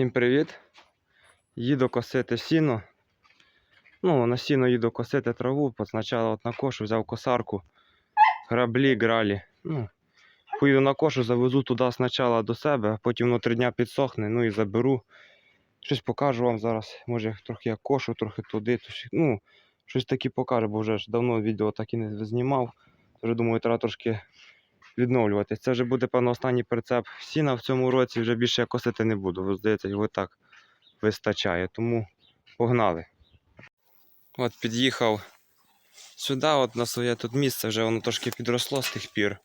Всім привіт! Їду косити сіно. Ну, на сіно їду косити траву, спочатку на кошу взяв косарку, граблі, гралі. Ну, поїду на кошу, завезу туди спочатку до себе, а потім воно три дня підсохне, ну і заберу. Щось покажу вам зараз. Може трохи я кошу, трохи туди. Ну, щось таке покажу, бо вже ж давно відео так і не знімав. Вже думаю, треба трошки відновлюватись. Це вже буде, певно, останній прицеп сіна в цьому році, вже більше я косити не буду. Бо, здається, його так вистачає. Тому погнали. От під'їхав сюди, от на своє тут місце, вже воно трошки підросло з тих пір.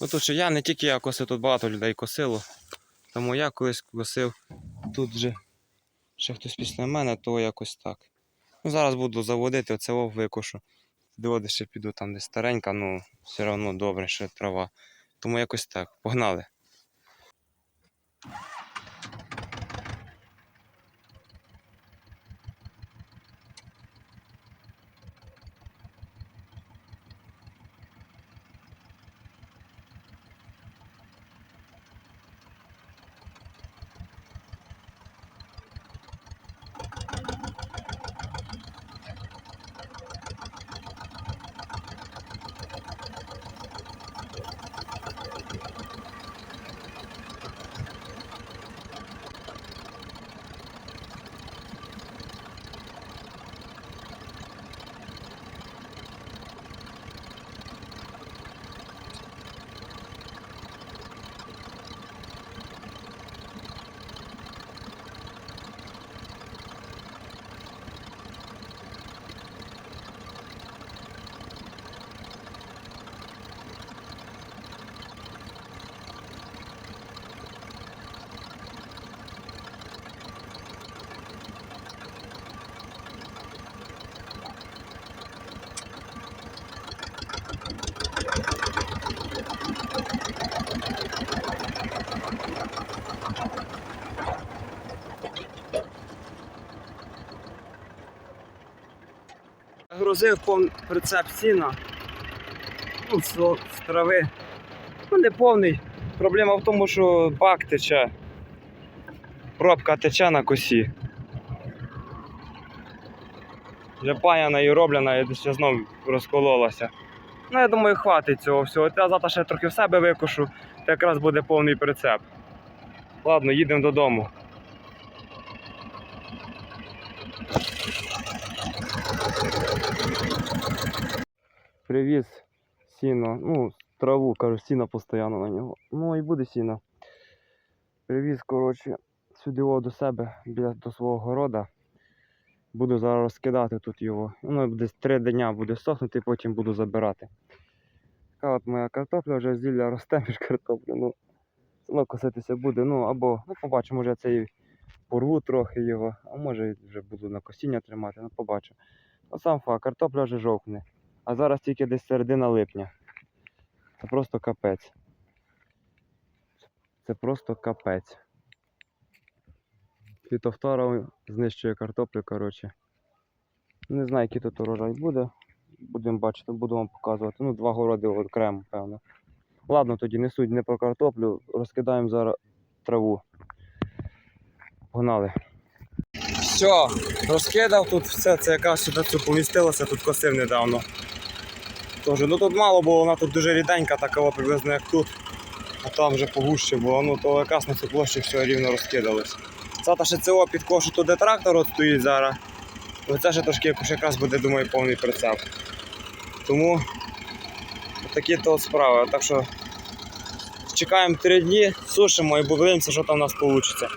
Ну тут ще я, не тільки я косив, тут багато людей косило. Тому я колись косив. Тут вже ще хтось після мене, то якось так. Ну, зараз буду заводити, оце викошу. Доди ще піду там, де старенька, ну все одно добре, що трава. Тому якось так. Погнали. Грузив повний прицеп сіна. Ну, з, трави. Ну, не повний. Проблема в тому, що бак тече. Пробка тече на косі. Вже паяна і роблена, і десь знову розкололася. Ну, я думаю, хватить цього всього. Я завтра ще трохи в себе викошу, то якраз буде повний прицеп. Ладно, їдемо додому. Привіз сіно, ну, траву, кажу, сіно постійно на нього. Ну і буде сіно. Привіз, коротше, сюди його до себе, біля до свого города. Буду зараз розкидати тут його. Воно десь три дня буде сохнути, потім буду забирати. Така от моя картопля вже зілля росте між картоплю. Ну, воно коситися буде. Ну або ну, побачу, може цей порву трохи його, а може вже буду на косіння тримати, ну побачу. Ну сам факт, картопля вже жовкне. А зараз тільки десь середина липня. Це просто капець. Це просто капець. Фітофтора знищує картоплю, коротше. Не знаю, який тут урожай буде. Будемо бачити, буду вам показувати. Ну, два городи окремо, певно. Ладно, тоді не суть не про картоплю, розкидаємо зараз траву. Погнали. Все, розкидав тут все, це якраз сюди помістилося, тут косив недавно. Тож, ну тут мало, бо вона тут дуже ріденька, така приблизно як тут. А там вже погуще було, ну то якраз на цю площу все рівно розкидалось. Завтра ще цього підкошу туди трактор от стоїть зараз. Оце ще трошки якраз буде, думаю, повний прицеп. Тому такі то справи. Так що чекаємо три дні, сушимо і подивимося, що там у нас вийде.